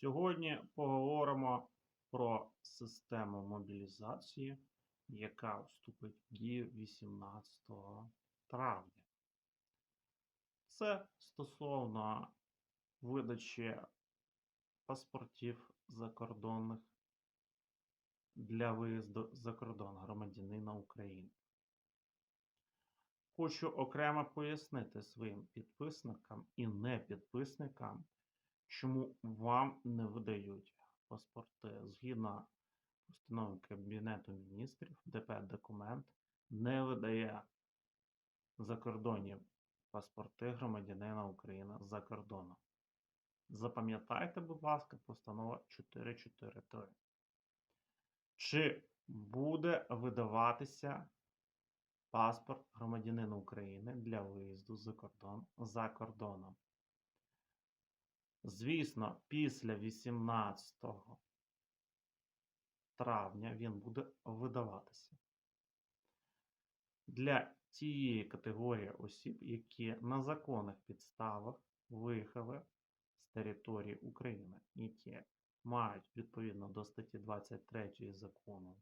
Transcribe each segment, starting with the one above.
Сьогодні поговоримо про систему мобілізації, яка вступить в дію 18 травня. Це стосовно видачі паспортів закордонних для виїзду за кордон громадянина України. Хочу окремо пояснити своїм підписникам і непідписникам, чому вам не видають паспорти згідно постанови Кабінету міністрів, ДП документ не видає закордонні паспорти громадянина України за кордоном. Запам'ятайте, будь ласка, постанова 443. Чи буде видаватися паспорт громадянина України для виїзду за кордон за кордоном? Звісно, після 18 травня він буде видаватися. Для тієї категорії осіб, які на законних підставах виїхали з території України, які мають відповідно до статті 23 закону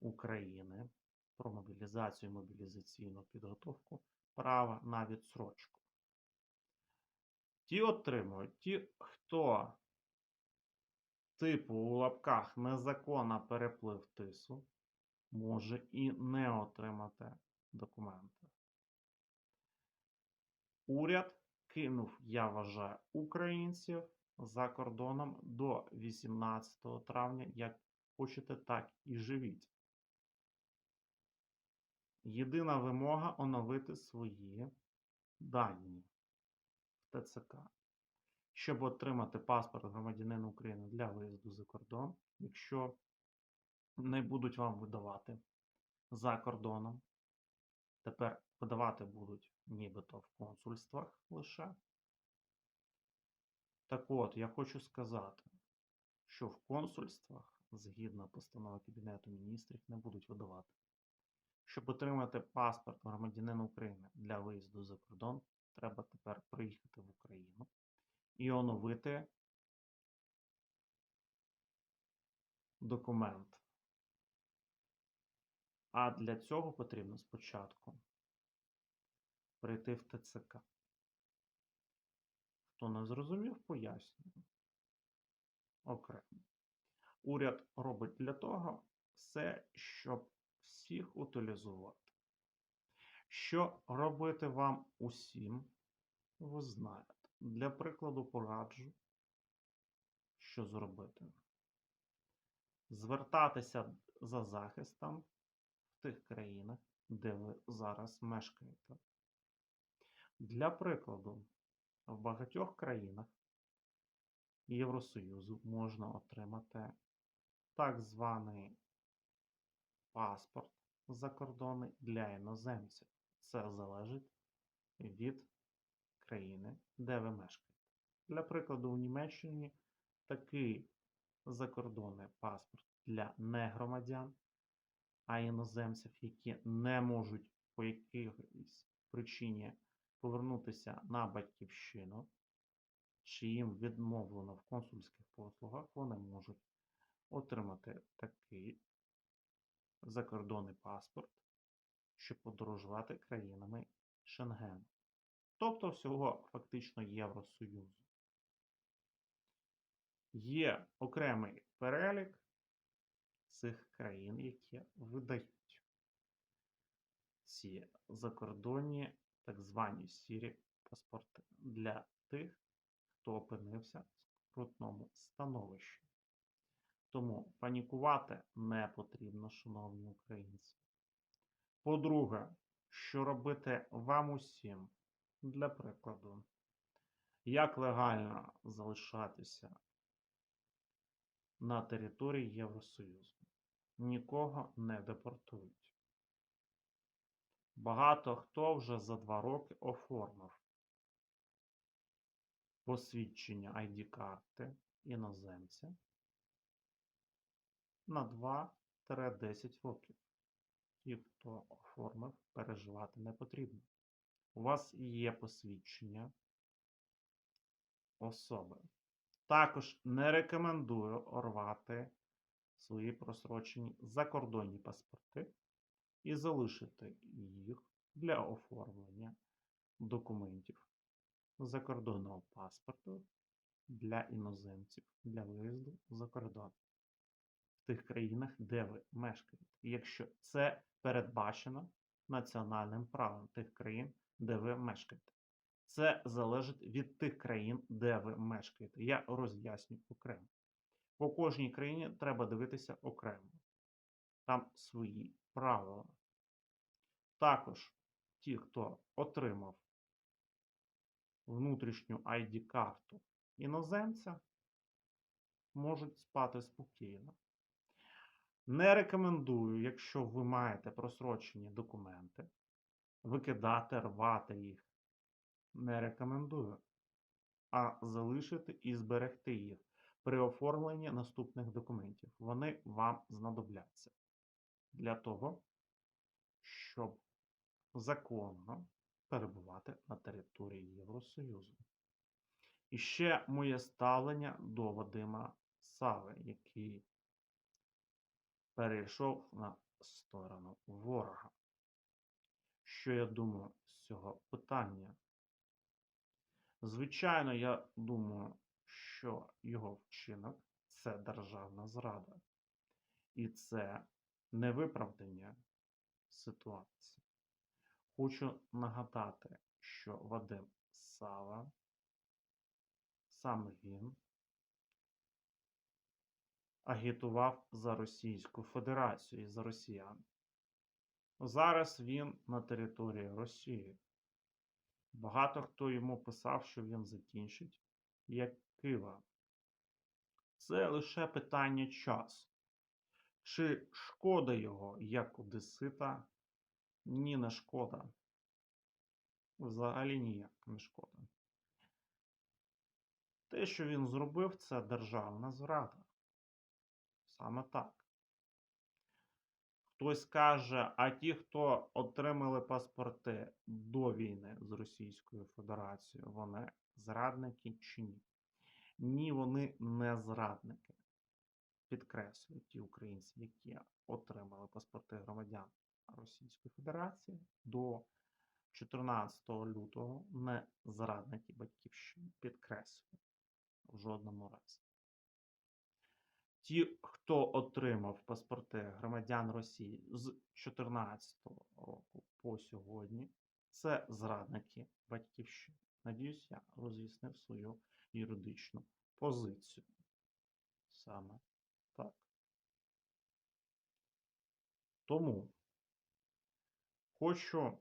України про мобілізацію і мобілізаційну підготовку права на відсрочку. Ті отримують, ті, хто типу у лапках незаконно переплив тису, може і не отримати документи. Уряд кинув, я вважаю, українців за кордоном до 18 травня, як хочете, так і живіть. Єдина вимога оновити свої дані ТЦК. Щоб отримати паспорт громадянина України для виїзду за кордон, якщо не будуть вам видавати за кордоном, тепер видавати будуть нібито в консульствах лише. Так от, я хочу сказати, що в консульствах, згідно постанови Кабінету міністрів, не будуть видавати. Щоб отримати паспорт громадянина України для виїзду за кордон, треба тепер приїхати в Україну і оновити документ. А для цього потрібно спочатку прийти в ТЦК. Хто не зрозумів, пояснюю. Окремо. Уряд робить для того все, щоб всіх утилізувати. Що робити вам усім, ви знаєте. Для прикладу пораджу, що зробити. Звертатися за захистом в тих країнах, де ви зараз мешкаєте. Для прикладу, в багатьох країнах Євросоюзу можна отримати так званий паспорт закордонний для іноземців. Це залежить від країни, де ви мешкаєте. Для прикладу, у Німеччині такий закордонний паспорт для негромадян, а іноземців, які не можуть по якійсь причині повернутися на батьківщину, чи їм відмовлено в консульських послугах, вони можуть отримати такий закордонний паспорт, щоб подорожувати країнами Шенгену. Тобто всього фактично Євросоюзу. Є окремий перелік цих країн, які видають ці закордонні так звані сірі паспорти для тих, хто опинився в скрутному становищі. Тому панікувати не потрібно, шановні українці. По-друге, що робити вам усім, для прикладу, як легально залишатися на території Євросоюзу. Нікого не депортують. Багато хто вже за два роки оформив посвідчення ID-карти іноземця на 2-10 років. Ті, хто оформив, переживати не потрібно. У вас є посвідчення особи, Також не рекомендую рвати свої просрочені закордонні паспорти і залишити їх для оформлення документів закордонного паспорту для іноземців для виїзду за кордон тих країнах, де ви мешкаєте, якщо це передбачено національним правом тих країн, де ви мешкаєте. Це залежить від тих країн, де ви мешкаєте. Я роз'ясню окремо. По кожній країні треба дивитися окремо. Там свої правила. Також ті, хто отримав внутрішню ID-карту іноземця, можуть спати спокійно. Не рекомендую, якщо ви маєте просрочені документи, викидати, рвати їх. Не рекомендую, а залишити і зберегти їх при оформленні наступних документів. Вони вам знадобляться для того, щоб законно перебувати на території Євросоюзу. І ще моє ставлення до Вадима Сави, який перейшов на сторону ворога. Що я думаю з цього питання? Звичайно, я думаю, що його вчинок це державна зрада. І це не виправдання ситуації. Хочу нагадати, що Вадим Сава, саме він, агітував за Російську Федерацію і за росіян. Зараз він на території Росії. Багато хто йому писав, що він закінчить як Кива. Це лише питання часу. Чи шкода його як Одесита? Ні, не шкода. Взагалі ніяк не шкода. Те, що він зробив, це державна зрада. Саме так. Хтось каже, а ті, хто отримали паспорти до війни з Російською Федерацією, вони зрадники чи ні? Ні, вони не зрадники. Підкреслюю ті українці, які отримали паспорти громадян Російської Федерації до 14 лютого не зрадники батьківщини. Підкреслюю в жодному разі. Ті, хто отримав паспорти громадян Росії з 2014 року по сьогодні, це зрадники батьківщини. Надіюсь, я роз'яснив свою юридичну позицію. Саме так. Тому хочу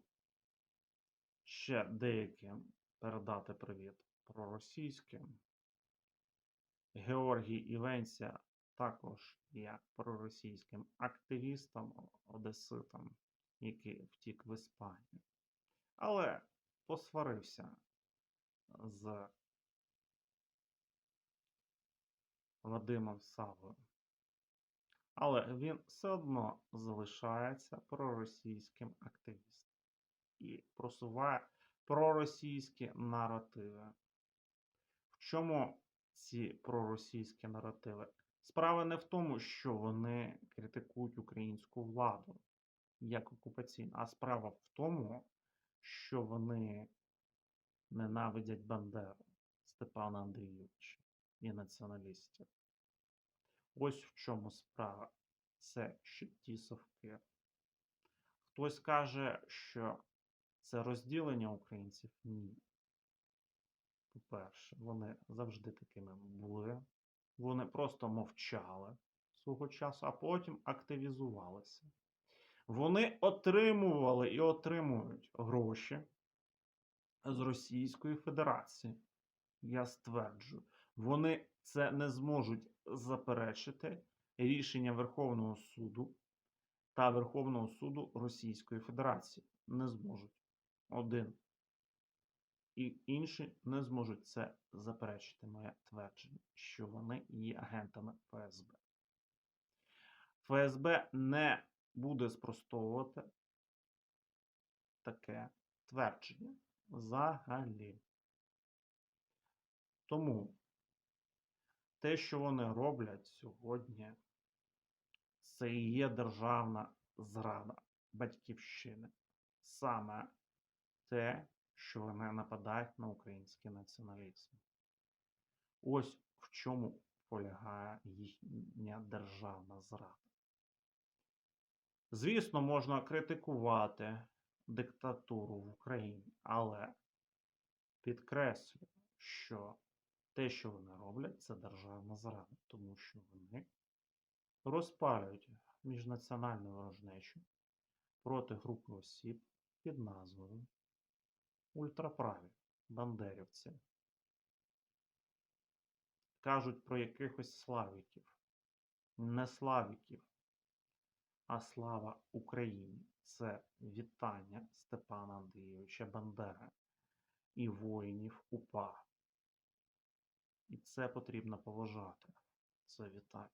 ще деяким передати привіт проросійським. Георгій Івенця також як проросійським активістам, одеситам, який втік в Іспанію. Але посварився з Вадимом Савою. Але він все одно залишається проросійським активістом і просуває проросійські наративи. В чому ці проросійські наративи? Справа не в тому, що вони критикують українську владу як окупаційну, а справа в тому, що вони ненавидять Бандеру Степана Андрійовича і націоналістів. Ось в чому справа. Це ті совки. Хтось каже, що це розділення українців? Ні. По-перше, вони завжди такими були. Вони просто мовчали свого часу, а потім активізувалися. Вони отримували і отримують гроші з Російської Федерації. Я стверджую, вони це не зможуть заперечити рішення Верховного суду та Верховного суду Російської Федерації. Не зможуть. Один. І інші не зможуть це заперечити моє твердження, що вони є агентами ФСБ. ФСБ не буде спростовувати таке твердження взагалі. Тому те, що вони роблять сьогодні, це і є державна зрада батьківщини. Саме те, що вони нападають на український націоналізм. Ось в чому полягає їхня державна зрада. Звісно, можна критикувати диктатуру в Україні, але підкреслюю, що те, що вони роблять, це державна зрада, тому що вони розпалюють міжнаціональну ворожнечу проти групи осіб під назвою ультраправі бандерівці. Кажуть про якихось славіків, не славіків, а слава Україні. Це вітання Степана Андрійовича Бандери і воїнів УПА. І це потрібно поважати, це вітання.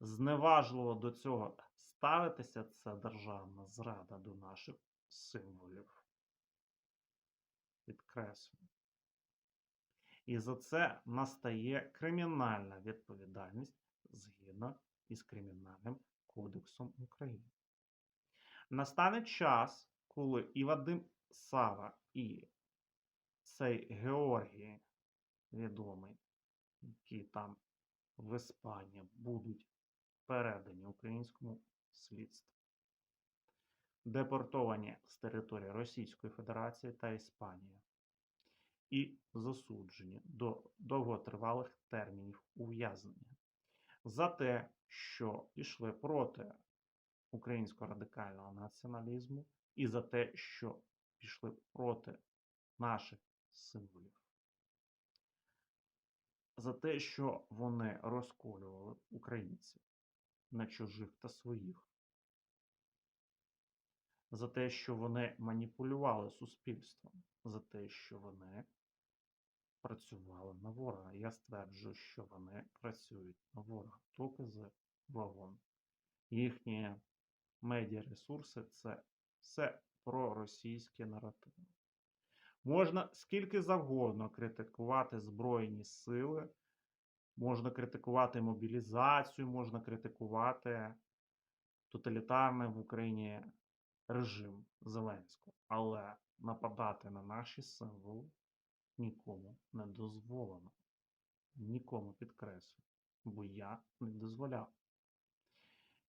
Зневажливо до цього ставитися це державна зрада до наших символів. Підкреслюю. І за це настає кримінальна відповідальність згідно із Кримінальним кодексом України. Настане час, коли і Вадим Сава, і цей Георгій відомий, який там в Іспанії будуть передані українському слідству, депортовані з території Російської Федерації та Іспанії і засуджені до довготривалих термінів ув'язнення за те, що пішли проти українського радикального націоналізму, і за те, що пішли проти наших символів. За те, що вони розколювали українців на чужих та своїх. За те, що вони маніпулювали суспільством, за те, що вони працювали на ворога. Я стверджую, що вони працюють на ворога. Докази вагон. Їхні медіаресурси це все про російські наративи. Можна скільки завгодно критикувати Збройні сили, можна критикувати мобілізацію, можна критикувати тоталітарний в Україні режим Зеленського. Але нападати на наші символи нікому не дозволено. Нікому підкреслю, бо я не дозволяв.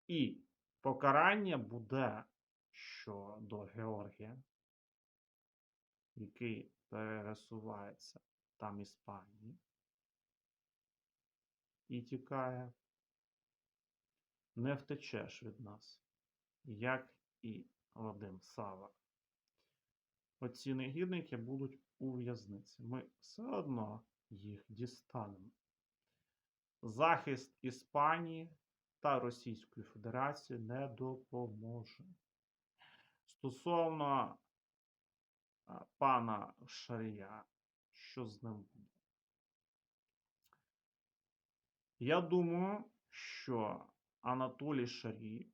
І покарання буде щодо Георгія, який пересувається там Іспанії і тікає. Не втечеш від нас, як і Вадим Сава. Оці негідники будуть у в'язниці. Ми все одно їх дістанемо. Захист Іспанії та Російської Федерації не допоможе. Стосовно пана Шарія, що з ним буде? Я думаю, що Анатолій Шарій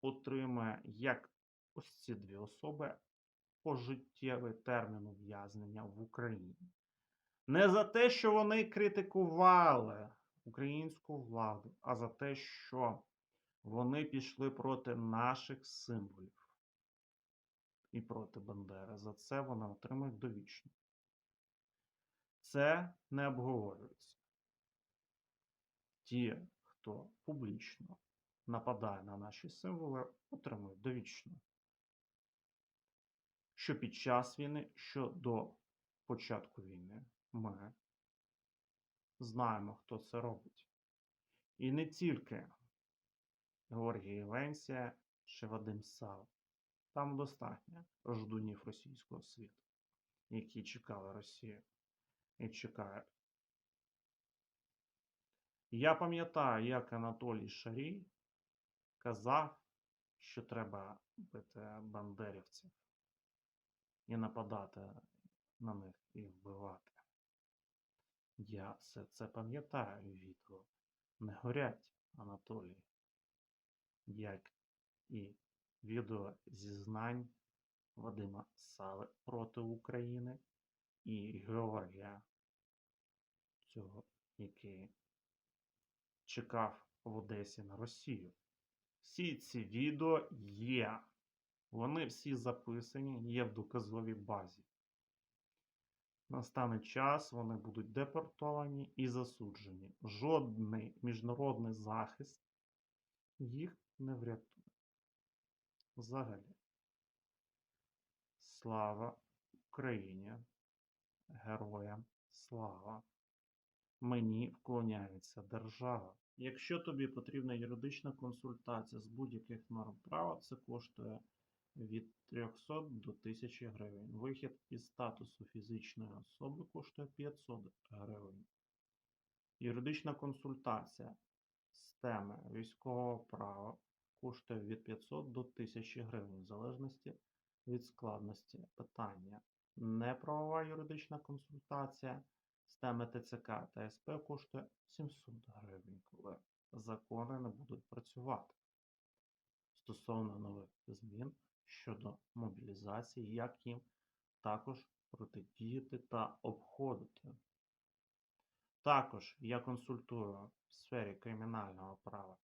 отримає як ось ці дві особи пожиттєвий термін ув'язнення в Україні. Не за те, що вони критикували українську владу, а за те, що вони пішли проти наших символів і проти Бандери. За це вони отримують довічно. Це не обговорюється. Ті, хто публічно нападає на наші символи, отримують довічно. Що під час війни, що до початку війни ми знаємо, хто це робить. І не тільки Георгій Євенсія чи Вадим Сав. Там достатньо ждунів російського світу, які чекали Росію і чекають. Я пам'ятаю, як Анатолій Шарій казав, що треба бити бандерівців і нападати на них і вбивати. Я все це пам'ятаю, відео не горять, Анатолій, як і відео зізнань Вадима Сави проти України і Георгія цього який чекав в Одесі на Росію. Всі ці відео є. Вони всі записані, є в доказовій базі. Настане час, вони будуть депортовані і засуджені. Жодний міжнародний захист їх не врятує. Взагалі. Слава Україні! Героям слава! Мені вклоняється держава. Якщо тобі потрібна юридична консультація з будь-яких норм права, це коштує від 300 до 1000 гривень. Вихід із статусу фізичної особи коштує 500 гривень. Юридична консультація з теми військового права коштує від 500 до 1000 гривень, в залежності від складності питання. Неправова юридична консультація з теми ТЦК та СП коштує 700 гривень, коли закони не будуть працювати. Стосовно нових змін щодо мобілізації, як їм також протидіяти та обходити. Також я консультую в сфері кримінального права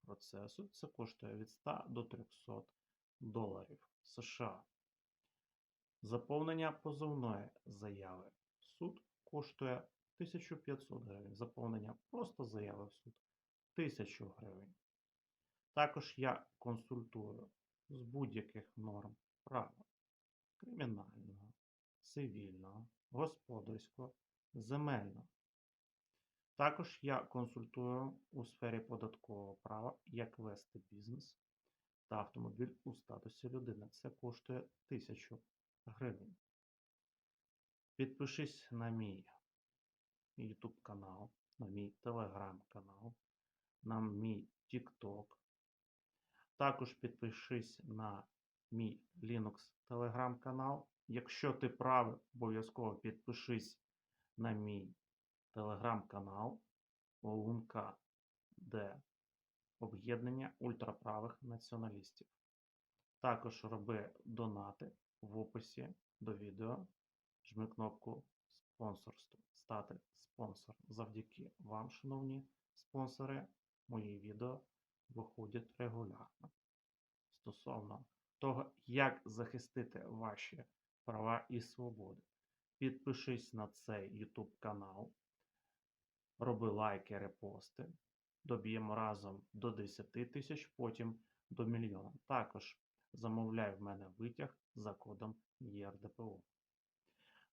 процесу. Це коштує від 100 до 300 доларів США. Заповнення позовної заяви в суд коштує 1500 гривень. Заповнення просто заяви в суд 1000 гривень. Також я консультую з будь-яких норм права кримінального, цивільного, господарського, земельного. Також я консультую у сфері податкового права, як вести бізнес та автомобіль у статусі людини. Це коштує 1000 гривень. Підпишись на мій YouTube канал, на мій Telegram канал, на мій TikTok. Також підпишись на мій Linux Telegram канал. Якщо ти правий, обов'язково підпишись на мій телеграм-канал Олунка Д. Об'єднання ультраправих націоналістів. Також роби донати в описі до відео. Жми кнопку спонсорство. Стати спонсор. Завдяки вам, шановні спонсори, мої відео виходять регулярно. Стосовно того, як захистити ваші права і свободи. Підпишись на цей YouTube канал, роби лайки, репости. Доб'ємо разом до 10 тисяч, потім до мільйона. Також замовляй в мене витяг за кодом ЄРДПО.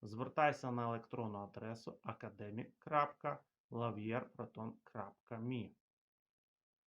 Звертайся на електронну адресу academic.lavierproton.me